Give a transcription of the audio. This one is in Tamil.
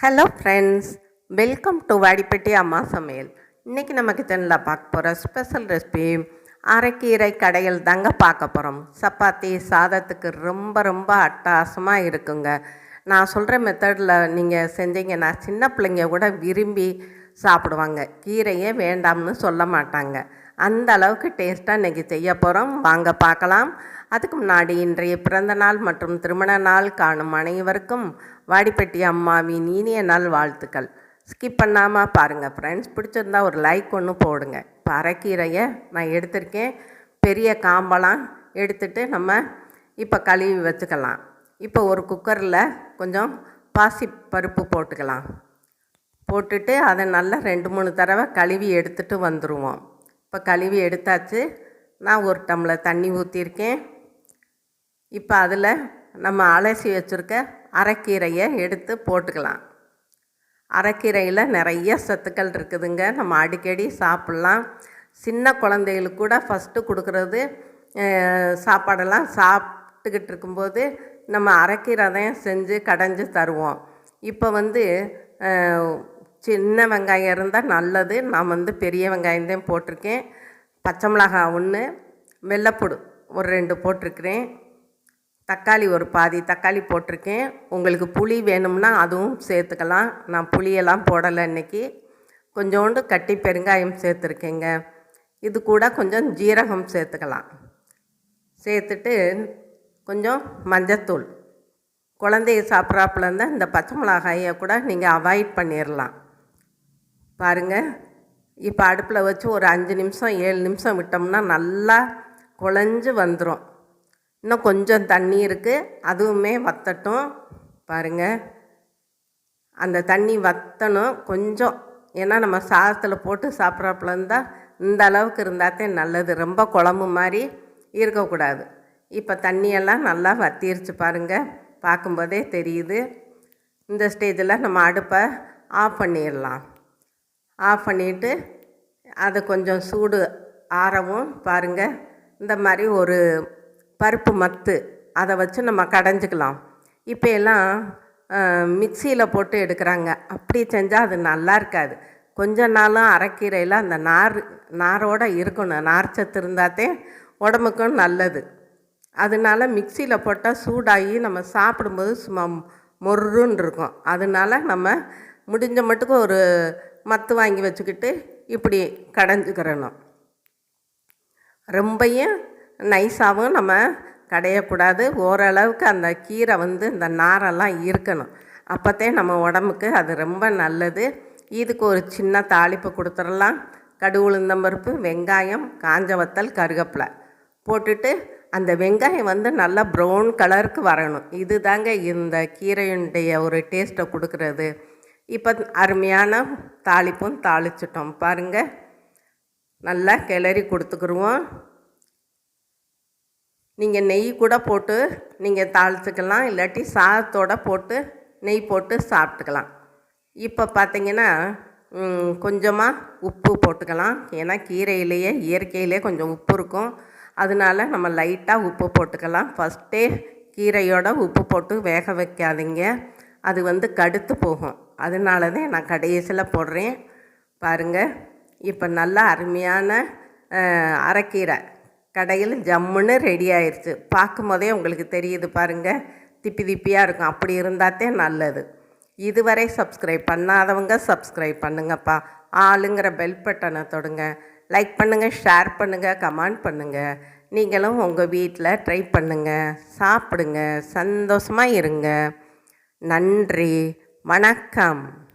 Hello friends welcome to Vadipatti அம்மா சமையல் இன்றைக்கி நம்ம கிச்சனில் பார்க்க போகிற ஸ்பெஷல் ரெசிபி அரைக்கீரை கடையில் தாங்க பார்க்க போகிறோம் சப்பாத்தி சாதத்துக்கு ரொம்ப ரொம்ப அட்டாசமாக இருக்குங்க. நான் சொல்கிற மெத்தடில் நீங்கள் செஞ்சீங்கன்னா சின்ன பிள்ளைங்க கூட விரும்பி சாப்பிடுவாங்க. கீரையே வேண்டாம்னு சொல்ல மாட்டாங்க. அந்த அளவுக்கு டேஸ்ட்டாக இன்றைக்கி செய்ய போகிறோம் வாங்க பார்க்கலாம். அதுக்கு முன்னாடி இன்றைய பிறந்த நாள் மற்றும் திருமண நாள் காணும் அனைவருக்கும் வாடிப்பட்டி அம்மாவின் இனிய நாள் வாழ்த்துக்கள். ஸ்கிப் பண்ணாமல் பாருங்கள் ஃப்ரெண்ட்ஸ் பிடிச்சிருந்தா ஒரு லைக் ஒன்று போடுங்க. இப்போ அரைக்கீரையை நான் எடுத்திருக்கேன். பெரிய காம்பெல்லாம் எடுத்துட்டு நம்ம இப்போ கழுவி வச்சுக்கலாம். இப்போ ஒரு குக்கரில் கொஞ்சம் பாசி பருப்பு போட்டுக்கலாம். போட்டுட்டு அதை நல்லா ரெண்டு மூணு தடவை கழுவி எடுத்துகிட்டு வந்துடுவோம் இப்போ கழுவி எடுத்தாச்சு. நான் ஒரு டம்ளர் தண்ணி ஊற்றிருக்கேன் இப்போ அதில் நம்ம அலசி வச்சுருக்க அரைக்கீரையை எடுத்து போட்டுக்கலாம். அரைக்கீரையில் நிறைய சத்துக்கள் இருக்குதுங்க. நம்ம அடிக்கடி சாப்பிட்லாம். சின்ன குழந்தைகளுக்கு கூட ஃபஸ்ட்டு கொடுக்குறது சாப்பாடெல்லாம் சாப்பிட்டுக்கிட்டு இருக்கும்போது நம்ம அரைக்கீரை தான் செஞ்சு கடைஞ்சி தருவோம். இப்போ வந்து சின்ன வெங்காயம் இருந்தால் நல்லது. நான் வந்து பெரிய வெங்காயம் தான் போட்டிருக்கேன். பச்சை மிளகாய் ஒன்று வெள்ளைப்பூடு ஒரு ரெண்டு போட்டிருக்கிறேன். தக்காளி ஒரு பாதி தக்காளி போட்டிருக்கேன். உங்களுக்கு புளி வேணும்னா அதுவும் சேர்த்துக்கலாம். நான் புளியெல்லாம் போடலை இன்றைக்கி கொஞ்சோண்டு கட்டி பெருங்காயம் சேர்த்துருக்கேங்க. இது கூட கொஞ்சம் ஜீரகம் சேர்த்துக்கலாம். சேர்த்துட்டு கொஞ்சம் மஞ்சத்தூள். குழந்தைய சாப்பிட்றாப்புல இருந்தால் இந்த பச்சை மிளகாயை கூட நீங்கள் அவாய்ட் பண்ணிடலாம் பாருங்கள் இப்போ அடுப்பில் வச்சு ஒரு அஞ்சு நிமிஷம் ஏழு நிமிஷம் விட்டோம்னா நல்லா குழஞ்சு வந்துடும் இன்னும் கொஞ்சம் தண்ணி இருக்குது அதுவுமே வத்தட்டும். பாருங்கள் அந்த தண்ணி வத்தணும். கொஞ்சம். ஏன்னா நம்ம சாதத்தில் போட்டு சாப்பிட்றாப்புல இருந்தால் இந்த அளவுக்கு இருந்தாத்தே நல்லது. ரொம்ப குழம்பு மாதிரி இருக்கக்கூடாது. இப்போ தண்ணியெல்லாம் நல்லா வத்திருச்சு பாருங்கள் பார்க்கும்போதே தெரியுது. இந்த ஸ்டேஜில் நம்ம அடுப்பை ஆஃப் பண்ணிடலாம். ஆஃப் பண்ணிவிட்டு அதை கொஞ்சம் சூடு ஆறவும் பாருங்கள் இந்த மாதிரி ஒரு பருப்பு மத்து அதை வச்சு நம்ம கடைஞ்சிக்கலாம். இப்போ எல்லாம் மிக்சியில் போட்டு எடுக்கிறாங்க. அப்படி செஞ்சால் அது நல்லா இருக்காது. கொஞ்ச நாளும் அரைக்கீரையில் அந்த நார் நாரோடு இருக்கணும். நார் சத்து இருந்தாத்தே உடம்புக்கும் நல்லது. அதனால மிக்சியில் போட்டால் சூடாகி நம்ம சாப்பிடும்போது சும்மா மொருன்னு இருக்கும். அதனால நம்ம முடிஞ்ச மட்டுக்கு ஒரு மத்து வாங்கி வச்சுக்கிட்டு இப்படி கடைஞ்சிக்கிறணும். ரொம்பையும் நைஸாகவும் நம்ம கடையக்கூடாது. ஓரளவுக்கு அந்த கீரை வந்து இந்த நாரெல்லாம் இருக்கணும். அப்போத்தே நம்ம உடம்புக்கு அது ரொம்ப நல்லது. இதுக்கு ஒரு சின்ன தாளிப்பு கொடுத்துடலாம். கடுகு உளுந்தம்பருப்பு வெங்காயம் காஞ்ச வத்தல் கருகப்பிலை போட்டுட்டு அந்த வெங்காயம் வந்து நல்லா ப்ரௌன் கலருக்கு வரணும். இது தாங்க இந்த கீரையுடைய ஒரு டேஸ்ட்டை கொடுக்குறது. இப்போ அருமையான தாளிப்பும் தாளிச்சிட்டோம் பாருங்கள் நல்லா கிளறி கொடுத்துக்குருவோம். நீங்கள் நெய் கூட போட்டு நீங்கள் தாளிச்சுக்கலாம் இல்லாட்டி சாதத்தோட போட்டு நெய் போட்டு சாப்பிட்டுக்கலாம். இப்போ பார்த்தீங்கன்னா கொஞ்சமாக உப்பு போட்டுக்கலாம். ஏன்னா கீரையிலேயே இயற்கையிலே கொஞ்சம் உப்பு இருக்கும். அதனால நம்ம லைட்டாக உப்பு போட்டுக்கலாம். ஃபஸ்ட்டே கீரையோட உப்பு போட்டு வேக வைக்காதீங்க. அது வந்து கடுத்து போகும். அதனால தான் நான் கடைசியில் போடுறேன். பாருங்கள் இப்போ நல்லா அருமையான அரைக்கீரை. கடையில் ஜம்முன்னு ரெடி ஆயிடுச்சு பார்க்கும் போதே உங்களுக்கு தெரியுது பாருங்கள் திப்பி திப்பியாக இருக்கும். அப்படி இருந்தாத்தே நல்லது. இதுவரை சப்ஸ்கிரைப் பண்ணாதவங்க சப்ஸ்கிரைப் பண்ணுங்கப்பா. ஆளுங்கிற பெல் பட்டனை தொடுங்க. லைக் பண்ணுங்கள் ஷேர் பண்ணுங்கள் கமெண்ட் பண்ணுங்கள் நீங்களும் உங்கள் வீட்டில் ட்ரை பண்ணுங்கள் சாப்பிடுங்க. சந்தோஷமாக இருங்க. நன்றி. வணக்கம்.